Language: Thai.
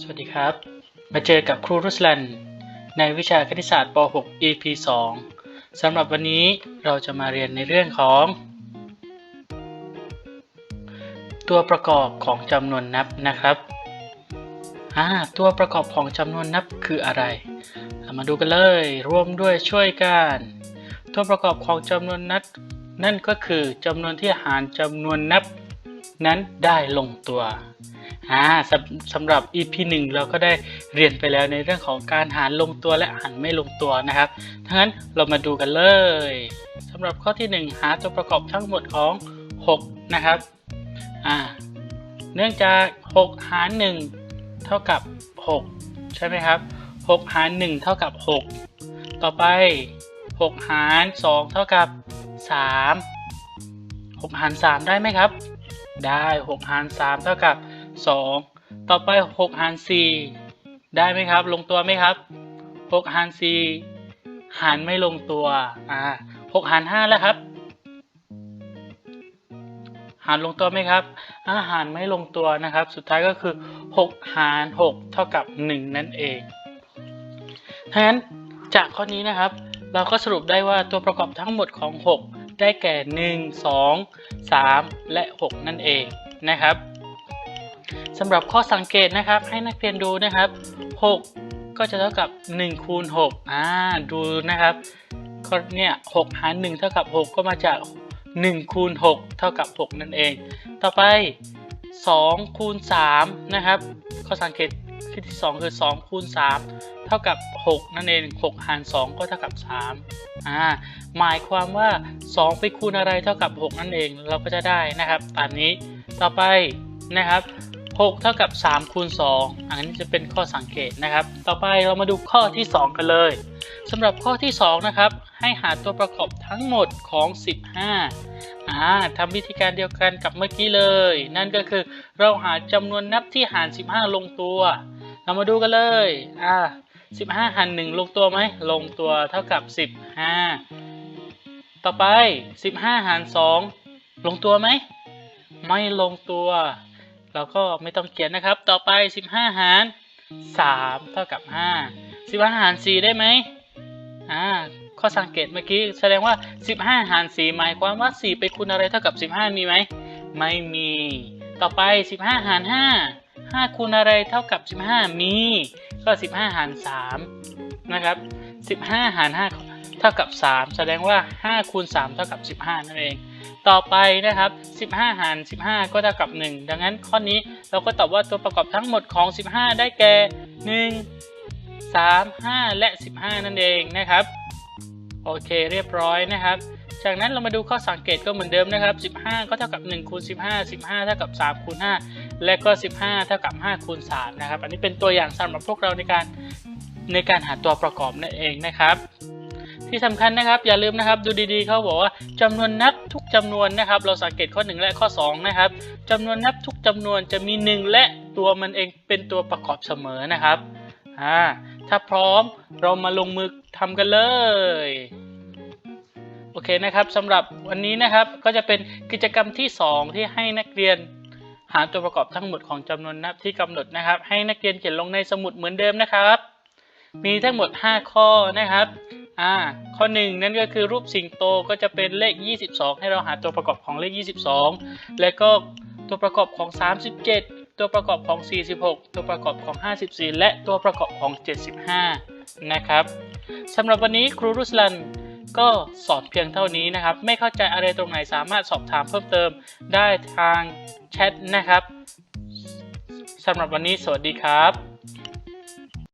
สวัสดีครับ มาเจอกับครูรุสลันในวิชาคณิตศาสตร์ป .6 EP 2สำหรับวันนี้เราจะมาเรียนในเรื่องของ ตัวประกอบของจำนวนนับนะครับอ่าตัวประกอบของจำนวนนับคืออะไรเรามาดูกันเลยร่วมด้วยช่วยกัน ตัวประกอบของจำนวนนับนั่นก็คือจำนวนที่หารจำนวนนับนั้นได้ลงตัว อ่าสำสำหรับ EP 1 เราก็ได้เรียนไปแล้วในเรื่องของการหารลงตัวและหารไม่ลงตัวนะครับทั้งนั้นเรามาดูกันเลยสำหรับข้อที่ 1 หาตัวประกอบทั้งหมดของ 6 นะครับอ่าเนื่องจาก 6 หาร 1 เท่ากับ 6 ใช่ไหมครับ 6 หาร 1 เท่ากับ 6 ต่อไป 6 หาร 2 เท่ากับ 3 6 หาร 3 ได้ไหมครับ ได้ 6 หาร 3 เท่ากับ 2 ต่อไป 6 หาร 4 ได้ไหมครับ ลงตัวไหมครับ 6 หาร 4 หารไม่ลงตัวอ่า6หาร 5 แล้วครับ หารลงตัวไหมครับ อาหารไม่ลงตัวนะครับ สุดท้ายก็คือ 6 หาร 6 เท่ากับ 1 นั่นเองทั้งนั้นจากข้อนี้นะครับ เราก็สรุปได้ว่าตัวประกอบทั้งหมดของ 6 ได้แก่ 1 2 3 และ 6 นั่นเองนะครับ สำหรับข้อสังเกตนะครับให้นักเรียนดูนะครับ 6 ก็จะเท่ากับ1คูณ6อ่าดูนะครับก็เนี่ย6หาร1เท่ากับ 6 ก็มาจาก1คูณ6เท่ากับ 6 นั่นเอง ต่อไป2คูณ3นะครับข้อสังเกตที่ 2 คือ2คูณ3เท่ากับ 6 นั่นเอง6หาร2 ก็เท่ากับ3อ่าหมายความว่า 2 ไปคูณอะไรเท่ากับ 6 นั่นเองเราก็จะได้นะครับตามนี้ต่อไปนะครับ 6 เท่ากับ 3 คูณ 2 อันนี้จะเป็นข้อสังเกตนะครับ ต่อไปเรามาดูข้อที่ 2 กันเลยสำหรับข้อที่ 2 นะครับ ให้หาตัวประกอบทั้งหมดของ 15อ่าทำวิธีการเดียวกันกับเมื่อกี้เลย นั่นก็คือเราหาจำนวนนับที่หาร 15 ลงตัว เรามาดูกันเลยอ่า15 หาร 1 ลงตัวไหม ลงตัวเท่ากับ 15 ต่อไป 15 หาร 2 ลงตัวไหม ไม่ลงตัว เราก็ไม่ต้องเขียนนะครับ ต่อไป 15 หาร 3 เท่ากับ 5 15 หาร 4 ได้ไหมอ่าข้อสังเกตเมื่อกี้แสดงว่า 15 หาร 4 หมายความว่า 4 ไปคูณอะไรเท่ากับ 15 มีไหม ไม่มี ต่อไป 15 หาร 5 5 คูณอะไรเท่ากับ 15 มี ก็ 15 หาร 3 นะครับ 15 หาร 5 เท่ากับ 3 แสดงว่า 5 คูณ 3 เท่ากับ 15 นั่นเอง ต่อไปนะครับ 15 หาร 15 ก็เท่ากับ 1 ดังนั้นข้อนี้เราก็ตอบว่าตัวประกอบทั้งหมดของ 15 ได้แก่ 1 3 5 และ 15 นั่นเองนะครับ โอเคเรียบร้อยนะครับ จากนั้นเรามาดูข้อสังเกตก็เหมือนเดิมนะครับ 15 ก็เท่ากับ1คูณ15 15 เท่ากับ3คูณ5และก็ 15 เท่ากับ5คูณ3นะครับ อันนี้เป็นตัวอย่างสำหรับพวกเราในการในการหาตัวประกอบนั่นเองนะครับ ที่สำคัญนะครับ อย่าลืมนะครับดูดีๆเขาบอกว่าจำนวนนับทุกจำนวนนะครับ เราสังเกตข้อ 1 และข้อ 2 นะครับจำนวนนับทุกจำนวนจะมี 1 และตัวมันเองเป็นตัวประกอบเสมอนะครับอ่าถ้าพร้อมเรามาลงมือทำกันเลยโอเคนะครับสำหรับวันนี้นะครับก็จะเป็นกิจกรรมที่ 2 ที่ให้นักเรียนหาตัวประกอบทั้งหมดของจำนวนนับที่กำหนดนะครับ ให้นักเรียนเขียนลงในสมุดเหมือนเดิมนะครับ มีทั้งหมด 5 ข้อนะครับ อ่าข้อ1นั่นก็คือรูปสิงโตก็จะเป็นเลข 22 ให้เราหาตัวประกอบของเลข 22 และก็ตัวประกอบของ 37 ตัวประกอบของ 46 ตัวประกอบของ 54 และตัวประกอบของ 75 นะครับสำหรับวันนี้ครูรุสลันก็สอนเพียงเท่านี้นะครับ ไม่เข้าใจอะไรตรงไหนสามารถสอบถามเพิ่มเติมได้ทางแชทนะครับสำหรับวันนี้สวัสดีครับ